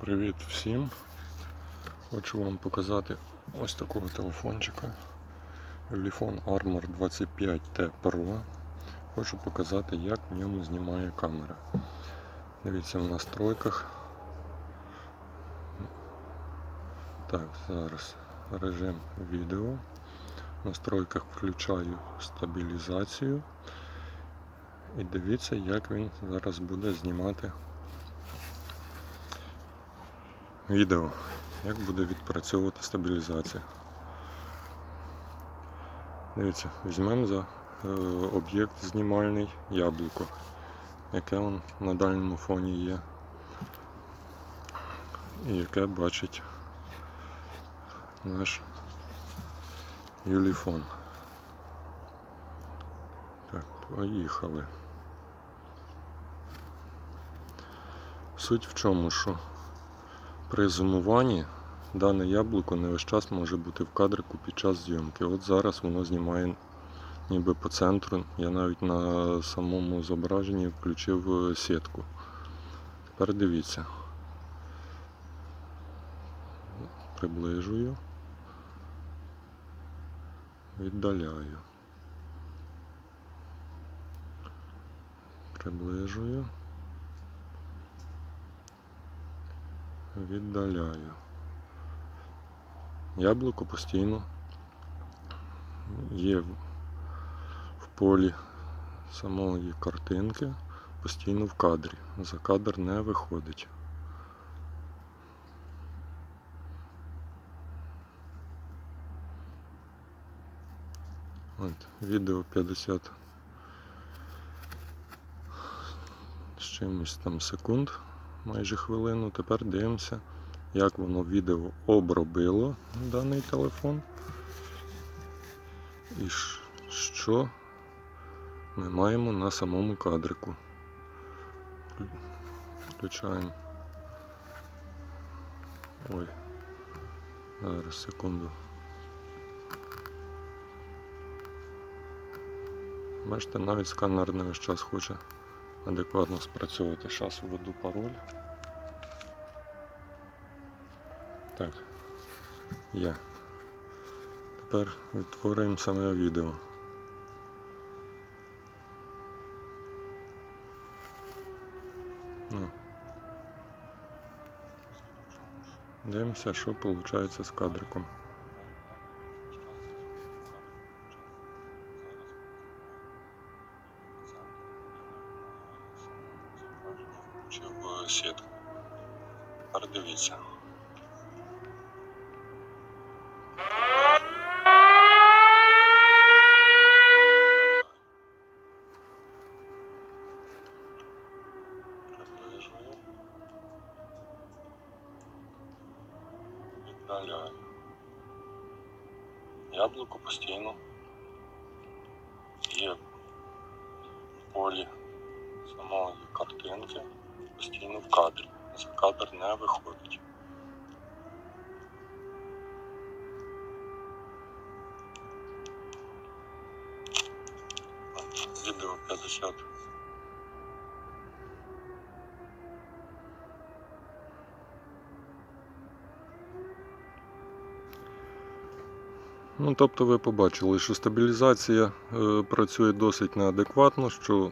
Привіт всім! Хочу вам показати ось такого телефончика. Ulefone Armor 25T Pro. Хочу показати, як в ньому знімає камера. Дивіться в настройках. Так, зараз режим відео. В настройках включаю стабілізацію. І дивіться, як він зараз буде знімати відео, як буде відпрацьовувати стабілізація. Дивіться, візьмемо за е, об'єкт знімальний яблуко, яке он на дальньому фоні є, і яке бачить наш юліфон. Так, поїхали. Суть в чому, що при зумуванні дане яблуко не весь час може бути в кадрику під час зйомки. От зараз воно знімає ніби по центру. Я навіть на самому зображенні включив е, сітку. Тепер дивіться. Приближую. Віддаляю. Приближую. Віддаляю. Яблуко постійно є в полі самої картинки, постійно в кадрі. За кадр не виходить. От, відео 50 з чимось там секунд, майже хвилину. Тепер дивимося, як воно відео обробило даний телефон. І що ми маємо на самому кадрику. Включаємо. Ой. Зараз секунду. Бачите, навіть сканер не весь час хоче адекватно спрацьовувати. Зараз введу пароль. Так. Є. Тепер відтворюємо саме відео. Ну. Дивимося, що виходить з кадриком. Включив е, сітку. Тепер дивіться. Приближую. Віддаляю. Яблуко постійно є в полі самої картинки, Постійно в кадрі. За кадр не виходить. Відео 50. Ну, тобто ви побачили, що стабілізація е, працює досить неадекватно, що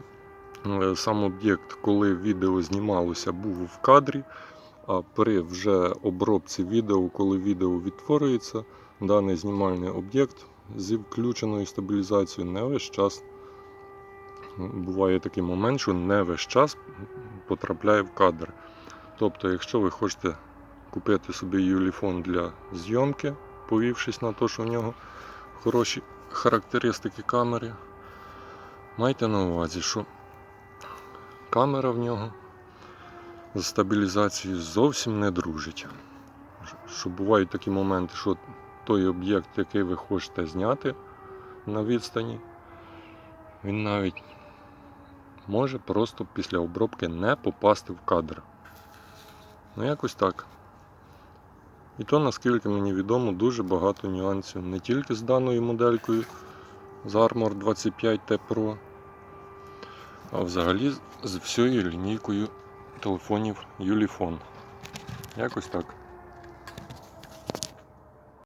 сам об'єкт, коли відео знімалося, був в кадрі, а при вже обробці відео, коли відео відтворюється, даний знімальний об'єкт зі включеною стабілізацією не весь час. Буває такий момент, що не весь час потрапляє в кадр. Тобто, якщо ви хочете купити собі юліфон для зйомки, повівшись на те, що в нього хороші характеристики камери, майте на увазі, що камера в нього з стабілізацією зовсім не дружить. Що бувають такі моменти, що той об'єкт, який ви хочете зняти на відстані, він навіть може просто після обробки не попасти в кадр. Ну якось так. І то, наскільки мені відомо, дуже багато нюансів не тільки з даною моделькою з Armor 25T Pro, а взагалі з всією лінійкою телефонів Юліфон. Якось так.